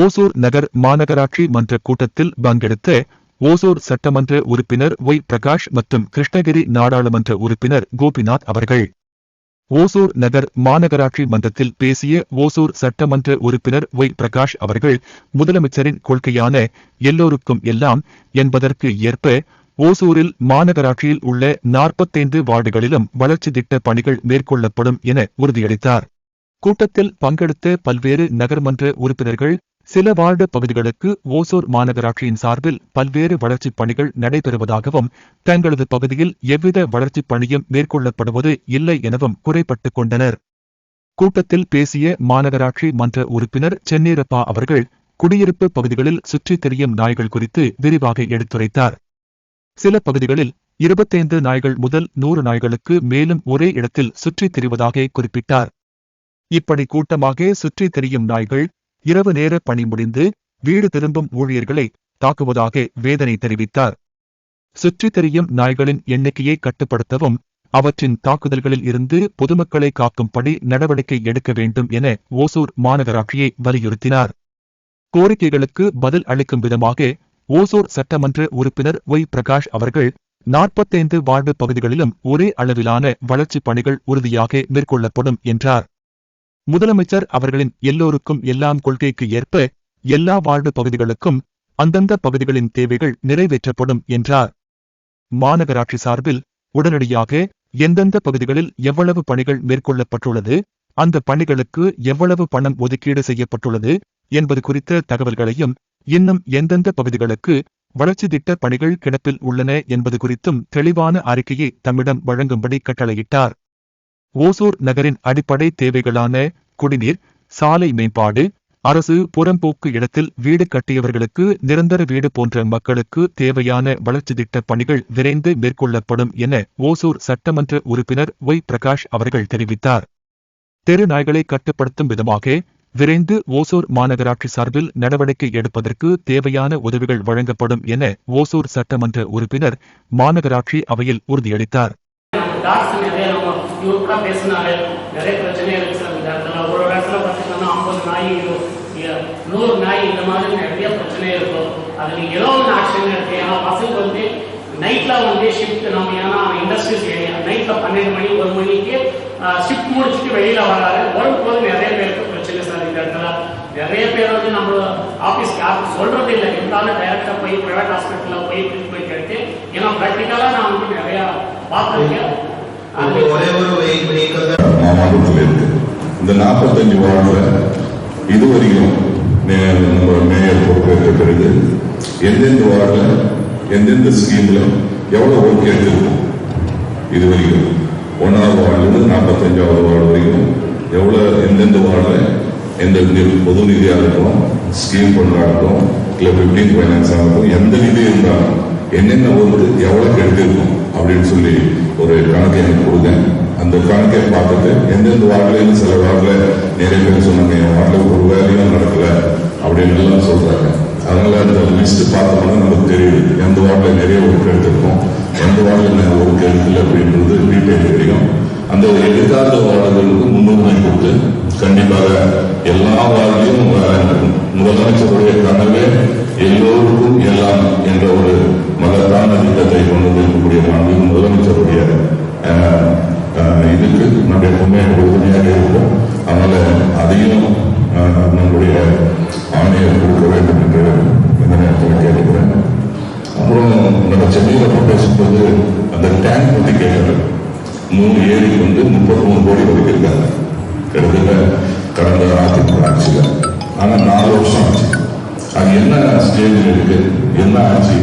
ஓசூர் நகர் மாநகராட்சி மன்ற கூட்டத்தில் பங்கெடுத்த ஓசூர் சட்டமன்ற உறுப்பினர் ஒய். பிரகாஷ் மற்றும் கிருஷ்ணகிரி நாடாளுமன்ற உறுப்பினர் கோபிநாத் அவர்கள். ஓசூர் நகர் மாநகராட்சி மன்றத்தில் பேசிய ஓசூர் சட்டமன்ற உறுப்பினர் ஒய். பிரகாஷ் அவர்கள் முதலமைச்சரின் கொள்கையான எல்லோருக்கும் எல்லாம் என்பதற்கு ஏற்ப ஓசூரில் மாநகராட்சியில் உள்ள நாற்பத்தைந்து வார்டுகளிலும் வளர்ச்சி திட்ட பணிகள் மேற்கொள்ளப்படும் என உறுதியளித்தார். கூட்டத்தில் பங்கெடுத்த பல்வேறு நகர்மன்ற உறுப்பினர்கள் சில வார்டு பகுதிகளுக்கு ஓசூர் மாநகராட்சியின் சார்பில் பல்வேறு வளர்ச்சிப் பணிகள் நடைபெறுவதாகவும் தங்களது பகுதியில் எவ்வித வளர்ச்சிப் பணியும் மேற்கொள்ளப்படுவது இல்லை எனவும் குறைப்பட்டுக் கொண்டனர். கூட்டத்தில் பேசிய மாநகராட்சி மன்ற உறுப்பினர் சென்னீரப்பா அவர்கள் குடியிருப்பு பகுதிகளில் சுற்றித் திரியும் நாய்கள் குறித்து விரிவாக எடுத்துரைத்தார். சில பகுதிகளில் இருபத்தைந்து நாய்கள் முதல் நூறு நாய்களுக்கு மேலும் ஒரே இடத்தில் சுற்றித் திரிவதாக குறிப்பிட்டார். இப்படி கூட்டமாக சுற்றித் திரியும் நாய்கள் இரவு நேர பணி முடிந்து வீடு திரும்பும் ஊழியர்களை தாக்குவதாக வேதனை தெரிவித்தார். சுற்றித் தெரியும் நாய்களின் எண்ணிக்கையை கட்டுப்படுத்தவும் அவற்றின் தாக்குதல்களில் இருந்து பொதுமக்களை காக்கும்படி நடவடிக்கை எடுக்க வேண்டும் என ஓசூர் மாநகராட்சியை வலியுறுத்தினார். கோரிக்கைகளுக்கு பதில் அளிக்கும் விதமாக ஓசூர் சட்டமன்ற உறுப்பினர் ஒய். பிரகாஷ் அவர்கள் நாற்பத்தைந்து வாழ்வு பகுதிகளிலும் ஒரே அளவிலான வளர்ச்சிப் பணிகள் உறுதியாக மேற்கொள்ளப்படும் என்றார். முதலமைச்சர் அவர்களின் எல்லோருக்கும் எல்லாம் கொள்கைக்கு ஏற்ப எல்லா வார்டு பகுதிகளுக்கும் அந்தந்த பகுதிகளின் தேவைகள் நிறைவேற்றப்படும் என்றார். மாநகராட்சி சார்பில் உடனடியாக எந்தெந்த பகுதிகளில் எவ்வளவு பணிகள் மேற்கொள்ளப்பட்டுள்ளது அந்த பணிகளுக்கு எவ்வளவு பணம் ஒதுக்கீடு செய்யப்பட்டுள்ளது என்பது குறித்த தகவல்களையும் இன்னும் எந்தெந்த பகுதிகளுக்கு வளர்ச்சி திட்ட பணிகள் கிடப்பில் உள்ளன என்பது குறித்தும் தெளிவான அறிக்கையை தம்மிடம் வழங்கும்படி கட்டளையிட்டார். ஓசூர் நகரின் அடிப்படை தேவைகளான குடிநீர் சாலை மேம்பாடு அரசு புறம்போக்கு இடத்தில் வீடு கட்டியவர்களுக்கு நிரந்தர வீடு போன்ற மக்களுக்கு தேவையான வளர்ச்சி திட்ட பணிகள் விரைந்து மேற்கொள்ளப்படும் என ஓசூர் சட்டமன்ற உறுப்பினர் ஒய். பிரகாஷ் அவர்கள் தெரிவித்தார். தெரு நாய்களை கட்டுப்படுத்தும் விதமாக விரைந்து ஓசூர் மாநகராட்சி சார்பில் நடவடிக்கை எடுப்பதற்கு தேவையான உதவிகள் வழங்கப்படும் என ஓசூர் சட்டமன்ற உறுப்பினர் மாநகராட்சி அவையில் உறுதியளித்தார். டாக்ஸ் நிறைய நம்ம இவருக்கா பேசினாரு. நிறைய பிரச்சனை இருக்கு சார். இந்த இடத்துல ஒரு இடத்துல பார்த்தீங்கன்னா ஐம்பது நாய் நூறு நாய் இந்த மாதிரி நிறைய பிரச்சனை இருக்கும். அது ஏதோ ஒன்று ஆக்ஷன் இருக்கு ஏன்னா பசங்க வந்து நைட்ல வந்து ஷிஃப்ட் நம்ம ஏன்னா இண்டஸ்ட்ரீஸ் ஏரியா நைட்ல பன்னெண்டு மணி ஒரு மணிக்கு ஷிஃப்ட் முடிச்சுட்டு வெளியில வராரு. வரும் போது நிறைய பேருக்கு பிரச்சனை சார் இந்த இடத்துல. நிறைய பேர் வந்து நம்ம ஆஃபீஸ் யாரும் சொல்றது இல்லை. இருந்தாலும் டைரக்டா போய் பிரைவேட் ஹாஸ்பிட்டல்ல போய் ட்ரீட்மெண்ட் எடுத்து ஏன்னா ப்ராக்டிக்கலா நான் வந்து நிறைய பார்த்துருக்கேன். மாவட்டத்தில் இருக்கு இந்த நாற்பத்தஞ்சு வார்டுல இதுவரைக்கும் மே- நம்ம மேயர் பொறுப்பேற்ற பிறகு எந்தெந்த வார்டுல எந்தெந்த ஸ்கீம்ல எவ்வளவு ஒர்க் எடுத்திருக்கோம் இது வரைக்கும் ஒன்றாவது வார்டுலேருந்து நாற்பத்தஞ்சாவது வார்டு வரைக்கும் எவ்வளோ எந்தெந்த வார்டுல எந்த நிதி பொது நிதியாக இருக்கட்டும் ஸ்கீம் ஃபண்டாக இருக்கும் இல்லை ஃபிஃப்டீன் ஃபைனான்ஸ் ஆகட்டும் எந்த நிதி இருந்தாலும் என்னென்ன ஒர்க்கு எவ்வளோ எடுத்திருக்கும் அப்படின்னு சொல்லி ஒரு கணக்கு எனக்கு கொடுங்க அந்த கணக்கை பார்த்துட்டு எந்தெந்த வார்டுலேருந்து சில வார்டில் நிறைய பேர் நாட்டில் ஒரு வேலையும் நடக்கல அப்படின்னு எல்லாம் சொல்றாங்க. அதனால அந்த லிஸ்ட் பார்த்தோம்னா நமக்கு தெரியுது. எந்த வார்டில் நிறைய ஒர்க் எடுத்திருக்கோம் எந்த வார்டில் ஒர்க் எடுக்கல அப்படின்றது டீட்டெயில் தெரியும். அந்த எடுக்காத வார்டுகளுக்கு முன்னுரிமை கொடுத்து கண்டிப்பாக எல்லா வார்டிலும் முதலமைச்சருடைய கனவே எல்லோருக்கும் எல்லாம் என்ற ஒரு மகத்தான திட்டத்தை கொண்டு வந்திருக்கக்கூடிய மாண்பு முதலமைச்சருடைய அஹ், இதுக்கு நம்முடைய எப்பவுமே உறுதுணையாக இருக்கும் அதனால அதையும் நம்முடைய ஆணையை கொடுக்க வேண்டும் என்று இந்த நேரத்தில் கேட்டுக்கிறேன். அப்புறம் நம்ம சென்னையில் பேசும்போது அந்த டேங்க் பற்றி கேட்கறது மூணு ஏரிக்கு வந்து முப்பத்தி மூணு கோடி ஒதுக்கியிருக்காங்க. கிட்டத்தட்ட கடந்த அதிமுக ஆட்சியில். ஆனால் நாலு வருஷம் ஆச்சு. அது என்ன ஸ்டேஜில் இருக்கு? என்ன ஆட்சி